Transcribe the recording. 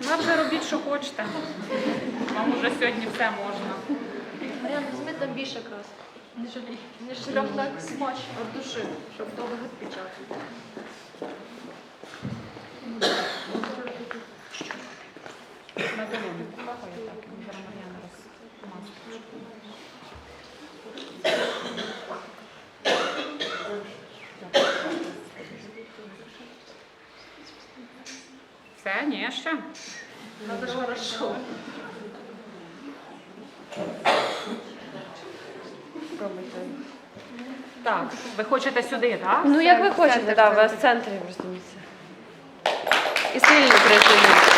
Ви вже робіть, що хочете. Вам уже сьогодні все можна. Мар'яна, візьми там більше крас. Не жалій. Не жалій. Прям так смачно від душі, щоб довго відпечатати. На дорогу. Все, ні, ще. Надо ж хорошо. Так, ви хочете сюди, так? Ну, як ви хочете, так, ви вас в центрі розуміється. І сильно працює.